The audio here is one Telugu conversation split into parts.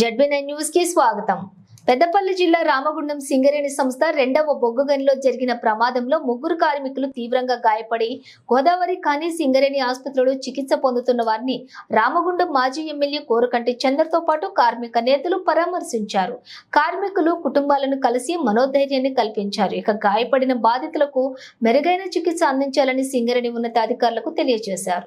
జడ్బీ న్యూస్కి స్వాగతం. పెద్దపల్లి జిల్లా రామగుండం సింగరేణి సంస్థ రెండవ బొగ్గు గనిలో జరిగిన ప్రమాదంలో ముగ్గురు కార్మికులు తీవ్రంగా గాయపడి గోదావరి కానీ సింగరేణి ఆసుపత్రిలో చికిత్స పొందుతున్న వారిని రామగుండం మాజీ ఎమ్మెల్యే కోరకంటి చంద్రతో పాటు కార్మిక నేతలు పరామర్శించారు. కార్మికులు కుటుంబాలను కలిసి మనోధైర్యాన్ని కల్పించారు. ఇక గాయపడిన బాధితులకు మెరుగైన చికిత్స అందించాలని సింగరేణి ఉన్నతాధికారులకు తెలియజేశారు.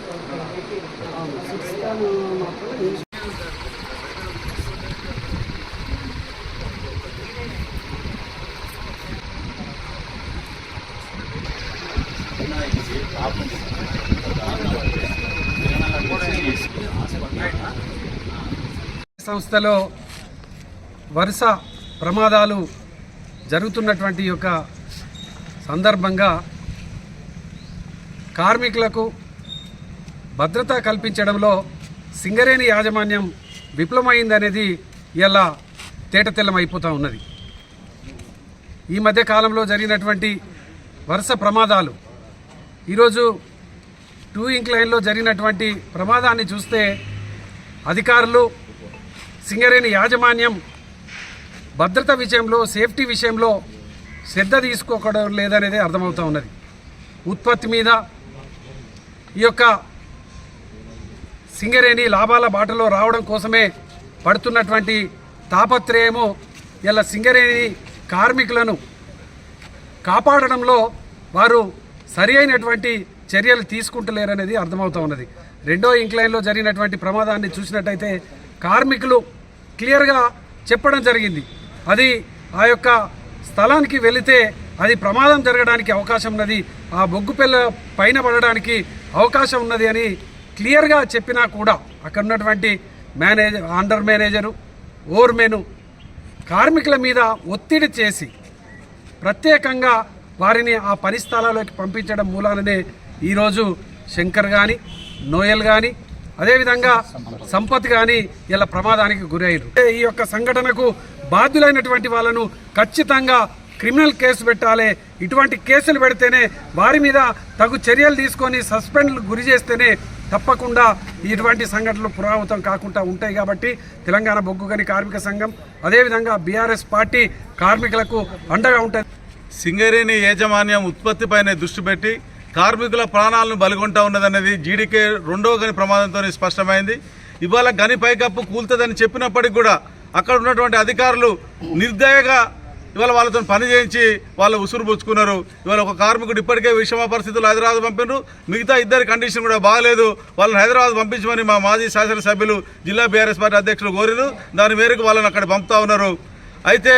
సిక్స్ సంస్థలో వరుస ప్రమాదాలు జరుగుతున్నటువంటి యొక్క సందర్భంగా కార్మికులకు భద్రత కల్పించడంలో సింగరేణి యాజమాన్యం విఫలమైందనేది ఇలా తేటతెల్లం అయిపోతూ ఉన్నది. ఈ మధ్య కాలంలో జరిగినటువంటి వరుస ప్రమాదాలు ఈరోజు టూ ఇంక్లైన్లో జరిగినటువంటి ప్రమాదాన్ని చూస్తే అధికారులు సింగరేణి యాజమాన్యం భద్రత విషయంలో సేఫ్టీ విషయంలో శ్రద్ధ తీసుకోకడం లేదనేది అర్థమవుతూ ఉన్నది. ఉత్పత్తి మీద ఈ యొక్క సింగరేణి లాభాల బాటలో రావడం కోసమే పడుతున్నటువంటి తాపత్రయము ఇలా సింగరేణి కార్మికులను కాపాడడంలో వారు సరి అయినటువంటి చర్యలు తీసుకుంటలేరనేది అర్థమవుతూ ఉన్నది. రెండో ఇంక్లైన్లో జరిగినటువంటి ప్రమాదాన్ని చూసినట్టయితే కార్మికులు క్లియర్గా చెప్పడం జరిగింది. అది ఆ యొక్క స్థలానికి వెళితే అది ప్రమాదం జరగడానికి అవకాశం ఉన్నది. ఆ బొగ్గు పిల్ల పైన పడడానికి అవకాశం ఉన్నది అని క్లియర్గా చెప్పినా కూడా అక్కడ ఉన్నటువంటి మేనేజర్ అండర్ మేనేజరు ఓర్మెను కార్మికుల మీద ఒత్తిడి చేసి ప్రత్యేకంగా వారిని ఆ పని స్థలాల్లోకి పంపించడం మూలాననే ఈరోజు శంకర్ కానీ నోయల్ కానీ అదేవిధంగా సంపత్ కానీ ఇలా ప్రమాదానికి గురయ్యారు. ఈ యొక్క సంఘటనకు బాధ్యులైనటువంటి వాళ్ళను ఖచ్చితంగా క్రిమినల్ కేసు పెట్టాలి. ఇటువంటి కేసులు పెడితేనే వారి మీద తగు చర్యలు తీసుకొని సస్పెండ్లు గురి చేస్తేనే తప్పకుండా ఇటువంటి సంఘటనలు పునరావృతం కాకుండా ఉంటాయి కాబట్టి తెలంగాణ బొగ్గు గని కార్మిక సంఘం అదేవిధంగా బీఆర్ఎస్ పార్టీ కార్మికులకు అండగా ఉంటుంది. సింగరేణి యాజమాన్యం ఉత్పత్తిపైనే దృష్టి పెట్టి కార్మికుల ప్రాణాలను బలిగొంటా ఉన్నదన్నది జీడీకే రెండవ గని ప్రమాదంతో స్పష్టమైంది. ఇవాళ గని పైకప్పు కూలుతుందని చెప్పినప్పటికి కూడా అక్కడ ఉన్నటువంటి అధికారులు నిర్దయగా ఇవాళ వాళ్ళతో పని చేయించి వాళ్ళు ఉసురు పుచ్చుకున్నారు. ఇవాళ ఒక కార్మికుడు ఇప్పటికే విషమ పరిస్థితులు హైదరాబాద్ పంపినారు మిగతా ఇద్దరి కండిషన్ కూడా బాగాలేదు. వాళ్ళని హైదరాబాద్ పంపించమని మా మాజీ శాసనసభ్యులు జిల్లా బీఆర్ఎస్ పార్టీ అధ్యక్షులు కోరిరు. దాని మేరకు వాళ్ళని అక్కడ పంపుతా ఉన్నారు. అయితే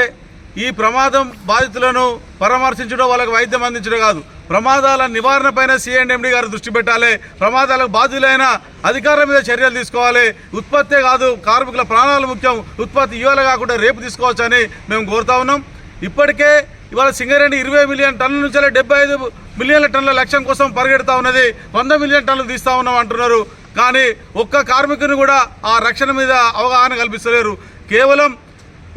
ఈ ప్రమాదం బాధితులను పరామర్శించడం వాళ్ళకి వైద్యం అందించడం కాదు. ప్రమాదాల నివారణపైన సిఎండ్ఎండి గారు దృష్టి పెట్టాలి. ప్రమాదాలకు బాధ్యులైన అధికారుల మీద చర్యలు తీసుకోవాలి. ఉత్పత్తే కాదు కార్మికుల ప్రాణాలు ముఖ్యం. ఉత్పత్తి ఇవాళ కాకుండా రేపు తీసుకోవచ్చని మేము కోరుతా ఉన్నాం. ఇప్పటికే ఇవాళ సింగరేణి ఇరవై మిలియన్ టన్నుల నుంచి డెబ్బై ఐదు మిలియన్ల టన్నుల లక్ష్యం కోసం పరిగెడతా ఉన్నది. వంద మిలియన్ టన్నులు తీస్తా ఉన్నాం అంటున్నారు. కానీ ఒక్క కార్మికుని కూడా ఆ రక్షణ మీద అవగాహన కల్పిస్తలేరు. కేవలం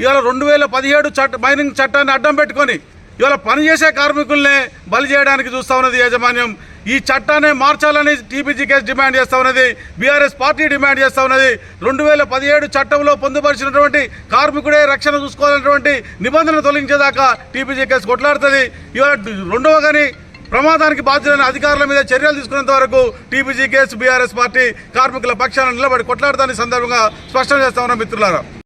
ఇవాళ రెండు వేల పదిహేడు చట్ట మైనింగ్ చట్టాన్ని అడ్డం పెట్టుకొని ఇవాళ పనిచేసే కార్మికుల్నే బలి చేయడానికి చూస్తా ఉన్నది యాజమాన్యం. ఈ చట్టాన్ని మార్చాలని టీపీజీకేఎస్ డిమాండ్ చేస్తా ఉన్నది. బీఆర్ఎస్ పార్టీ డిమాండ్ చేస్తా ఉన్నది. రెండు వేల పదిహేడు చట్టంలో పొందుపరిచినటువంటి కార్మికుడే రక్షణ చూసుకోవాలన్నటువంటి నిబంధనలు తొలగించేదాకా టీపీజీకేఎస్ కొట్లాడుతుంది. ఇవాళ రెండవ కానీ ప్రమాదానికి బాధ్యులైన అధికారుల మీద చర్యలు తీసుకునేంత వరకు టీపీజీ కేసు బీఆర్ఎస్ పార్టీ కార్మికుల పక్షాన నిలబడి కొట్లాడుతాన్ని సందర్భంగా స్పష్టం చేస్తా ఉన్నాం మిత్రులారా.